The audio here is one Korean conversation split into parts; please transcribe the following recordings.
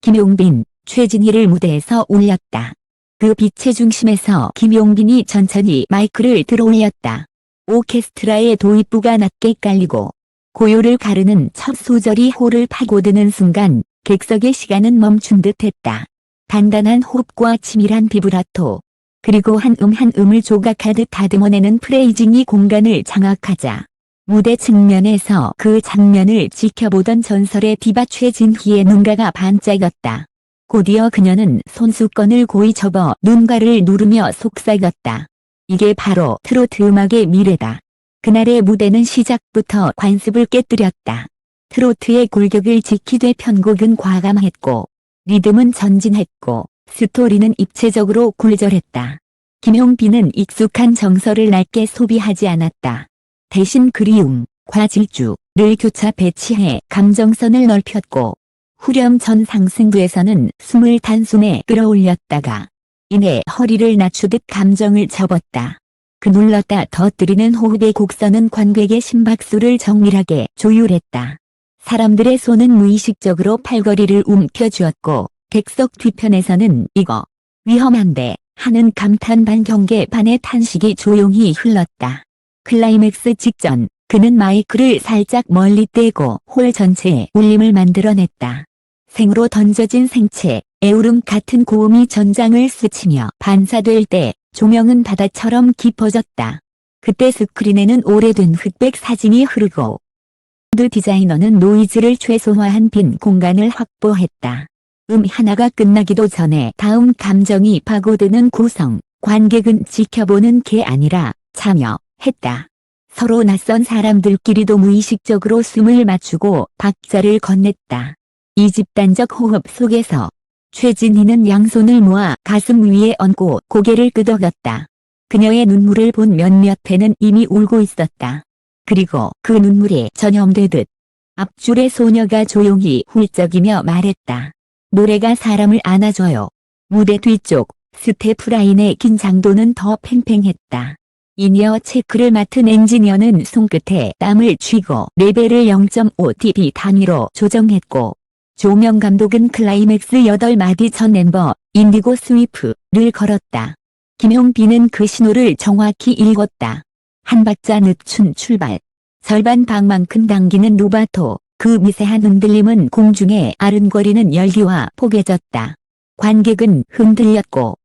김용빈, 최진희를 무대에서 올렸다. 그 빛의 중심에서 김용빈이 천천히 마이크를 들어올렸다. 오케스트라의 도입부가 낮게 깔리고 고요를 가르는 첫 소절이 홀을 파고드는 순간 객석의 시간은 멈춘 듯 했다. 단단한 호흡과 치밀한 비브라토, 그리고 한 음한 음을 조각하듯 다듬어내는 프레이징이 공간을 장악하자 무대 측면에서 그 장면을 지켜보던 전설의 디바 최진희의 눈가가 반짝였다. 곧이어 그녀는 손수건을 고이 접어 눈가를 누르며 속삭였다. 이게 바로 트로트 음악의 미래다. 그날의 무대는 시작부터 관습을 깨뜨렸다. 트로트의 골격을 지키되 편곡은 과감했고 리듬은 전진했고 스토리는 입체적으로 굴절했다. 김용빈은 익숙한 정서를 낮게 소비하지 않았다. 대신 그리움, 과 질주를 교차 배치해 감정선을 넓혔고 후렴 전 상승부에서는 숨을 단숨에 끌어올렸다가 이내 허리를 낮추듯 감정을 접었다. 그 눌렀다 터뜨리는 호흡의 곡선은 관객의 심박수를 정밀하게 조율했다. 사람들의 손은 무의식적으로 팔걸이를 움켜쥐었고 객석 뒤편에서는 이거 위험한데 하는 감탄 반 경계 반의 탄식이 조용히 흘렀다. 클라이맥스 직전 그는 마이크를 살짝 멀리 떼고 홀 전체에 울림을 만들어냈다. 생으로 던져진 생채, 애울음 같은 고음이 전장을 스치며 반사될 때 조명은 바다처럼 깊어졌다. 그때 스크린에는 오래된 흑백 사진이 흐르고 드 디자이너는 노이즈를 최소화한 빈 공간을 확보했다. 음 하나가 끝나기도 전에 다음 감정이 파고드는 구성, 관객은 지켜보는 게 아니라 참여 했다. 서로 낯선 사람들끼리도 무의식적으로 숨을 맞추고 박자를 건넸다. 이 집단적 호흡 속에서 최진희는 양손을 모아 가슴 위에 얹고 고개를 끄덕였다. 그녀의 눈물을 본 몇몇 회는 이미 울고 있었다. 그리고 그 눈물에 전염되듯 앞줄의 소녀가 조용히 훌쩍이며 말했다. 노래가 사람을 안아줘요. 무대 뒤쪽 스태프 라인의 긴장도는 더 팽팽했다. 이니어 체크를 맡은 엔지니어는 손끝에 땀을 쥐고 레벨을 0.5dB 단위로 조정했고 조명 감독은 클라이맥스 8마디 전 멤버 인디고 스위프를 걸었다. 김용빈은 그 신호를 정확히 읽었다. 한 박자 늦춘 출발. 절반 방만큼 당기는 루바토. 그 미세한 흔들림은 공중에 아른거리는 열기와 포개졌다. 관객은 흔들렸고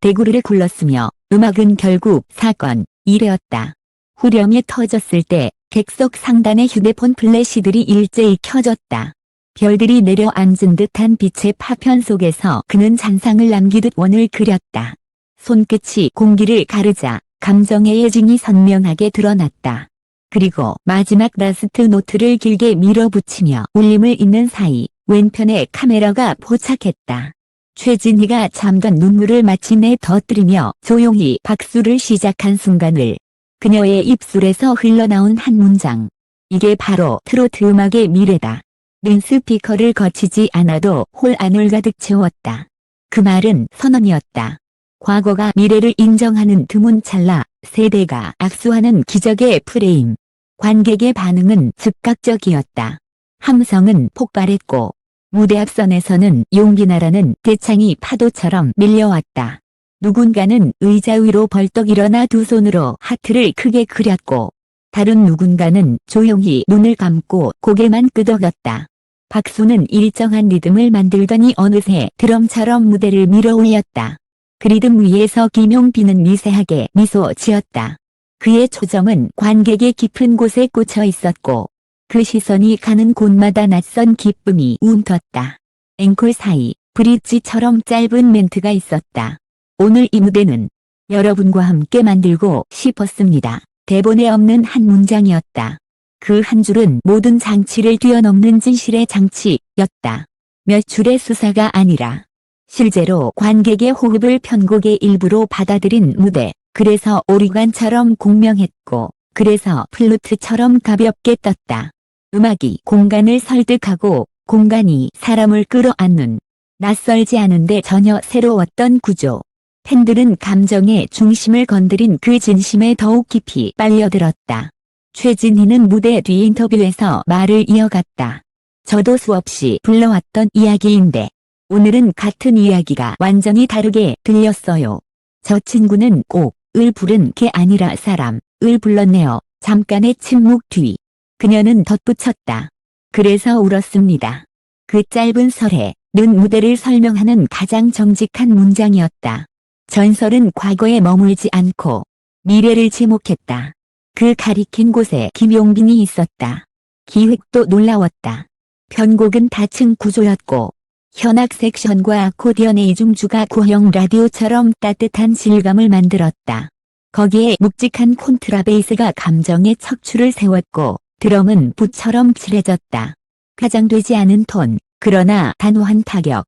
대구르를 굴렀으며 음악은 결국 사건, 이래였다. 후렴이 터졌을 때 객석 상단의 휴대폰 플래시들이 일제히 켜졌다. 별들이 내려앉은 듯한 빛의 파편 속에서 그는 잔상을 남기듯 원을 그렸다. 손끝이 공기를 가르자 감정의 예징이 선명하게 드러났다. 그리고 마지막 라스트 노트를 길게 밀어붙이며 울림을 잇는 사이 왼편에 카메라가 포착했다. 최진희가 잠깐 눈물을 마침내 터뜨리며 조용히 박수를 시작한 순간을 그녀의 입술에서 흘러나온 한 문장. 이게 바로 트로트 음악의 미래다. 는 스피커를 거치지 않아도 홀 안을 가득 채웠다. 그 말은 선언이었다. 과거가 미래를 인정하는 드문 찰나 세대가 악수하는 기적의 프레임. 관객의 반응은 즉각적이었다. 함성은 폭발했고 무대 앞선에서는 용기나라는 대창이 파도처럼 밀려왔다. 누군가는 의자 위로 벌떡 일어나 두 손으로 하트를 크게 그렸고 다른 누군가는 조용히 눈을 감고 고개만 끄덕였다. 박수는 일정한 리듬을 만들더니 어느새 드럼처럼 무대를 밀어올렸다. 그 리듬 위에서 김용빈은 미세하게 미소 지었다. 그의 초점은 관객의 깊은 곳에 꽂혀 있었고 그 시선이 가는 곳마다 낯선 기쁨이 움텄다. 앵콜 사이 브릿지처럼 짧은 멘트가 있었다. 오늘 이 무대는 여러분과 함께 만들고 싶었습니다. 대본에 없는 한 문장이었다. 그 한 줄은 모든 장치를 뛰어넘는 진실의 장치였다. 몇 줄의 수사가 아니라 실제로 관객의 호흡을 편곡의 일부로 받아들인 무대. 그래서 오리관처럼 공명했고 그래서 플루트처럼 가볍게 떴다. 음악이 공간을 설득하고 공간이 사람을 끌어안는 낯설지 않은데 전혀 새로웠던 구조. 팬들은 감정의 중심을 건드린 그 진심에 더욱 깊이 빨려들었다. 최진희는 무대 뒤 인터뷰에서 말을 이어갔다. 저도 수없이 불러왔던 이야기인데 오늘은 같은 이야기가 완전히 다르게 들렸어요. 저 친구는 꼭 을 부른 게 아니라 사람, 을 불렀네요. 잠깐의 침묵 뒤. 그녀는 덧붙였다. 그래서 울었습니다. 그 짧은 설에 는 무대를 설명하는 가장 정직한 문장이었다. 전설은 과거에 머물지 않고 미래를 지목했다. 그 가리킨 곳에 김용빈이 있었다. 기획도 놀라웠다. 편곡은 다층 구조였고 현악 섹션과 아코디언 이중주가 구형 라디오처럼 따뜻한 질감을 만들었다. 거기에 묵직한 콘트라베이스가 감정의 척추를 세웠고 드럼은 붓처럼 칠해졌다. 가장되지 않은 톤, 그러나 단호한 타격.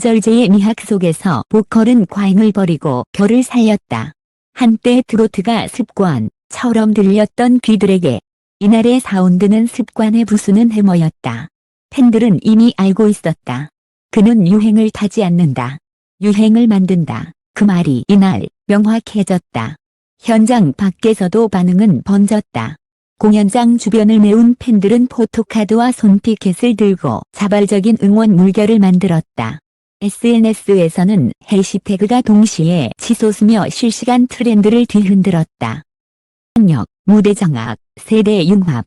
절제의 미학 속에서 보컬은 과잉을 버리고 결을 살렸다. 한때 트로트가 습관처럼 들렸던 귀들에게 이날의 사운드는 습관에 부수는 해머였다. 팬들은 이미 알고 있었다. 그는 유행을 타지 않는다. 유행을 만든다. 그 말이 이날 명확해졌다. 현장 밖에서도 반응은 번졌다. 공연장 주변을 메운 팬들은 포토카드와 손피켓을 들고 자발적인 응원 물결을 만들었다. SNS에서는 해시태그가 동시에 치솟으며 실시간 트렌드를 뒤흔들었다. 학력, 무대 장악, 세대 융합.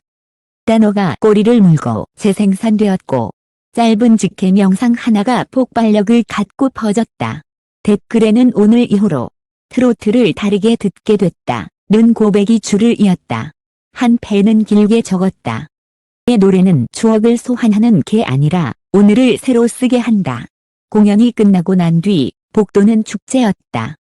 단어가 꼬리를 물고 재생산되었고 짧은 직캠 영상 하나가 폭발력을 갖고 퍼졌다. 댓글에는 오늘 이후로 트로트를 다르게 듣게 됐다. 는 고백이 줄을 이었다. 한 팬은 길게 적었다. 내 노래는 추억을 소환하는 게 아니라 오늘을 새로 쓰게 한다. 공연이 끝나고 난 뒤 복도는 축제였다.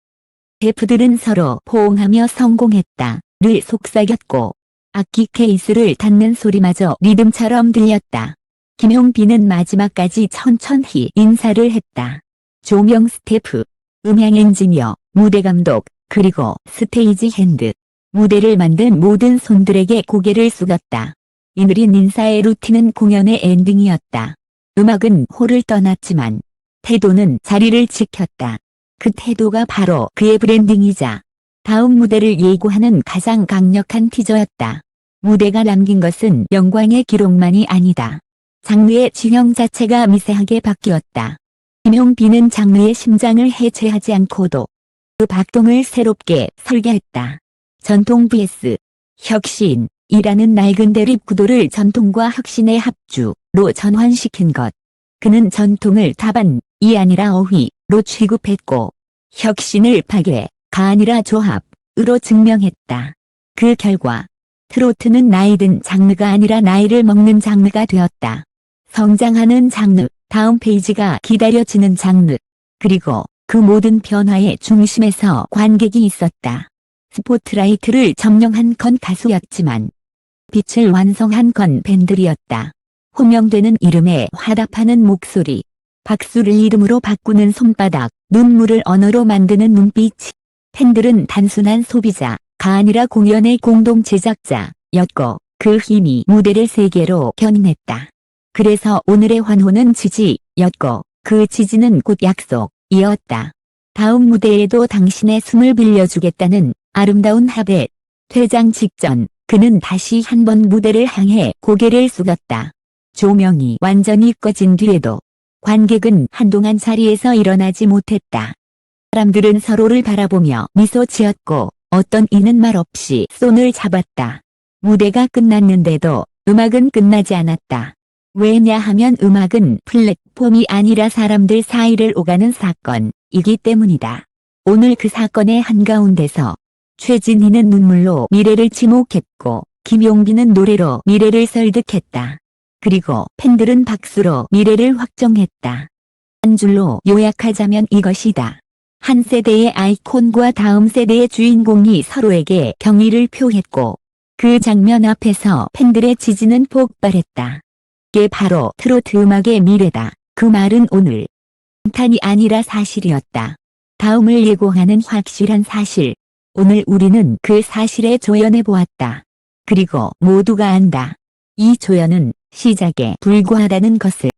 대프들은 서로 포옹하며 성공했다. 를 속삭였고 악기 케이스를 닫는 소리마저 리듬처럼 들렸다. 김용빈은 마지막까지 천천히 인사를 했다. 조명 스태프, 음향 엔지니어, 무대 감독, 그리고 스테이지 핸드. 무대를 만든 모든 손들에게 고개를 숙였다. 이 느린 인사의 루틴은 공연의 엔딩이었다. 음악은 홀을 떠났지만 태도는 자리를 지켰다. 그 태도가 바로 그의 브랜딩이자 다음 무대를 예고하는 가장 강력한 티저였다. 무대가 남긴 것은 영광의 기록만이 아니다. 장르의 진영 자체가 미세하게 바뀌었다. 김용빈은 장르의 심장을 해체하지 않고도 그 박동을 새롭게 설계했다. 전통 vs 혁신 이라는 낡은 대립 구도를 전통과 혁신의 합주로 전환시킨 것. 그는 전통을 다반이 아니라 어휘로 취급했고 혁신을 파괴가 아니라 조합으로 증명했다. 그 결과 트로트는 나이든 장르가 아니라 나이를 먹는 장르가 되었다. 성장하는 장르, 다음 페이지가 기다려지는 장르, 그리고 그 모든 변화의 중심에서 관객이 있었다. 스포트라이트를 점령한 건 가수였지만 빛을 완성한 건 밴들이었다. 호명되는 이름에 화답하는 목소리, 박수를 이름으로 바꾸는 손바닥, 눈물을 언어로 만드는 눈빛. 팬들은 단순한 소비자가 아니라 공연의 공동 제작자였고 그 힘이 무대를 세계로 견인했다. 그래서 오늘의 환호는 지지였고 그 지지는 곧 약속이었다. 다음 무대에도 당신의 숨을 빌려주겠다는 아름다운 합의. 퇴장 직전 그는 다시 한 번 무대를 향해 고개를 숙였다. 조명이 완전히 꺼진 뒤에도 관객은 한동안 자리에서 일어나지 못했다. 사람들은 서로를 바라보며 미소 지었고 어떤 이는 말 없이 손을 잡았다. 무대가 끝났는데도 음악은 끝나지 않았다. 왜냐하면 음악은 플랫폼이 아니라 사람들 사이를 오가는 사건이기 때문이다. 오늘 그 사건의 한가운데서 최진희는 눈물로 미래를 지목했고 김용빈은 노래로 미래를 설득했다. 그리고 팬들은 박수로 미래를 확정했다. 한 줄로 요약하자면 이것이다. 한 세대의 아이콘과 다음 세대의 주인공이 서로에게 경의를 표했고 그 장면 앞에서 팬들의 지지는 폭발했다. 이게 바로 트로트 음악의 미래다. 그 말은 오늘 탄이 아니라 사실이었다. 다음을 예고하는 확실한 사실. 오늘 우리는 그 사실에 조연해 보았다. 그리고 모두가 안다. 이 조연은 시작에 불과하다는 것을.